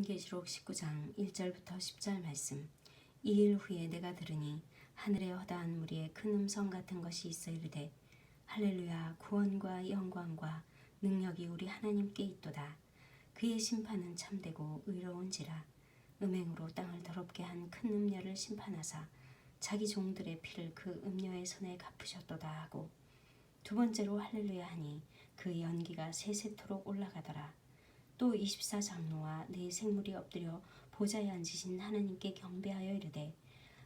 요한계시록 19장 1절부터 10절 말씀. 이 일 후에 내가 들으니 하늘에 허다한 무리의 큰 음성 같은 것이 있어 이르되 할렐루야 구원과 영광과 능력이 우리 하나님께 있도다. 그의 심판은 참되고 의로운지라. 음행으로 땅을 더럽게 한 큰 음녀를 심판하사 자기 종들의 피를 그 음녀의 손에 갚으셨도다 하고 두 번째로 할렐루야 하니 그 연기가 세세토록 올라가더라 또 24장로와 네 생물이 엎드려 보좌에 앉으신 하나님께 경배하여 이르되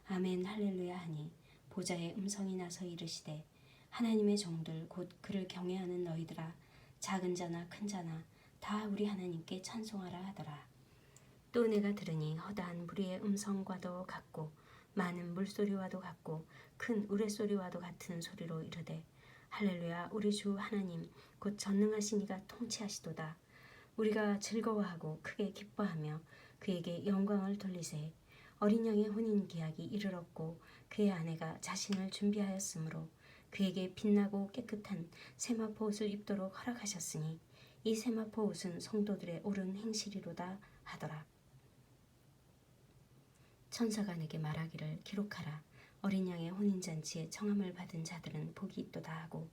아멘 할렐루야 하니 보좌에 음성이 나서 이르시되 하나님의 종들 곧 그를 경외하는 너희들아 작은 자나 큰 자나 다 우리 하나님께 찬송하라 하더라. 또 내가 들으니 허다한 무리의 음성과도 같고 많은 물소리와도 같고 큰 우레소리와도 같은 소리로 이르되 할렐루야 우리 주 하나님 곧 전능하신 이가 통치하시도다 우리가 즐거워하고 크게 기뻐하며 그에게 영광을 돌리세. 어린 양의 혼인 계약이 이르렀고 그의 아내가 자신을 준비하였으므로 그에게 빛나고 깨끗한 세마포 옷을 입도록 허락하셨으니 이 세마포 옷은 성도들의 옳은 행실이로다 하더라. 천사가 내게 말하기를 기록하라. 어린 양의 혼인 잔치에 청함을 받은 자들은 복이 있도다 하고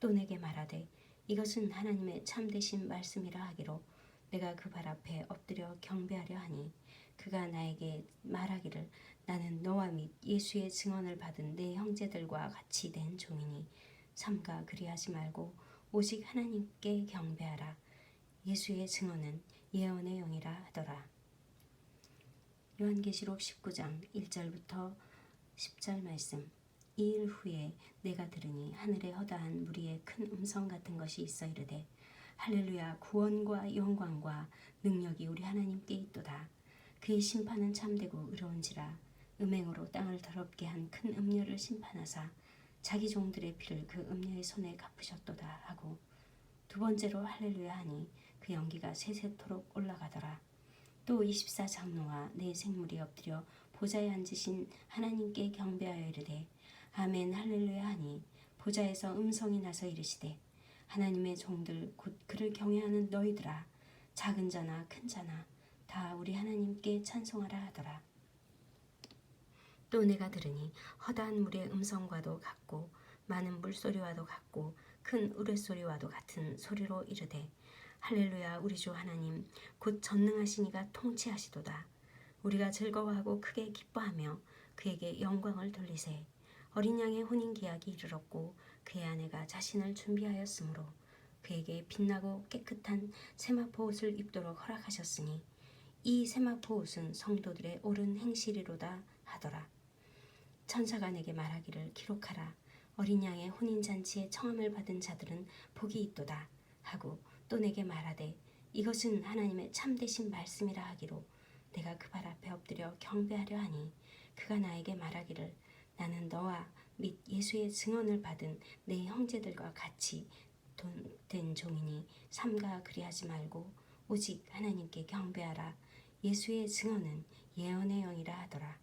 또 내게 말하되 이것은 하나님의 참되신 말씀이라 하기로 내가 그 발 앞에 엎드려 경배하려 하니 그가 나에게 말하기를 나는 너와 및 예수의 증언을 받은 내 형제들과 같이 된 종이니 삼가 그리하지 말고 오직 하나님께 경배하라. 예수의 증언은 예언의 영이라 하더라. 요한계시록 19장 1절부터 10절 말씀 이일 후에 내가 들으니 하늘에 허다한 무리의 큰 음성 같은 것이 있어 이르되 할렐루야 구원과 영광과 능력이 우리 하나님께 있도다. 그의 심판은 참되고 의로운지라 음행으로 땅을 더럽게 한 큰 음녀를 심판하사 자기 종들의 피를 그 음녀의 손에 갚으셨도다 하고 두 번째로 할렐루야 하니 그 연기가 세세토록 올라가더라. 또 24장로와 네 생물이 엎드려 보좌에 앉으신 하나님께 경배하여 이르되 아멘 할렐루야 하니 보좌에서 음성이 나서 이르시되 하나님의 종들 곧 그를 경외하는 너희들아 작은 자나 큰 자나 다 우리 하나님께 찬송하라 하더라. 또 내가 들으니 허다한 물의 음성과도 같고 많은 물소리와도 같고 큰 우레소리와도 같은 소리로 이르되 할렐루야 우리 주 하나님 곧 전능하신 이가 통치하시도다. 우리가 즐거워하고 크게 기뻐하며 그에게 영광을 돌리세 어린 양의 혼인 계약이 이르렀고 그의 아내가 자신을 준비하였으므로 그에게 빛나고 깨끗한 세마포 옷을 입도록 허락하셨으니 이 세마포 옷은 성도들의 옳은 행실이로다 하더라. 천사가 내게 말하기를 기록하라. 어린 양의 혼인 잔치에 청함을 받은 자들은 복이 있도다 하고 또 내게 말하되 이것은 하나님의 참되신 말씀이라 하기로 내가 그 발 앞에 엎드려 경배하려 하니 그가 나에게 말하기를 나는 너와 및 예수의 증언을 받은 내 형제들과 같이 돈- 된 종이니 삼가 그리하지 말고 오직 하나님께 경배하라. 예수의 증언은 예언의 영이라 하더라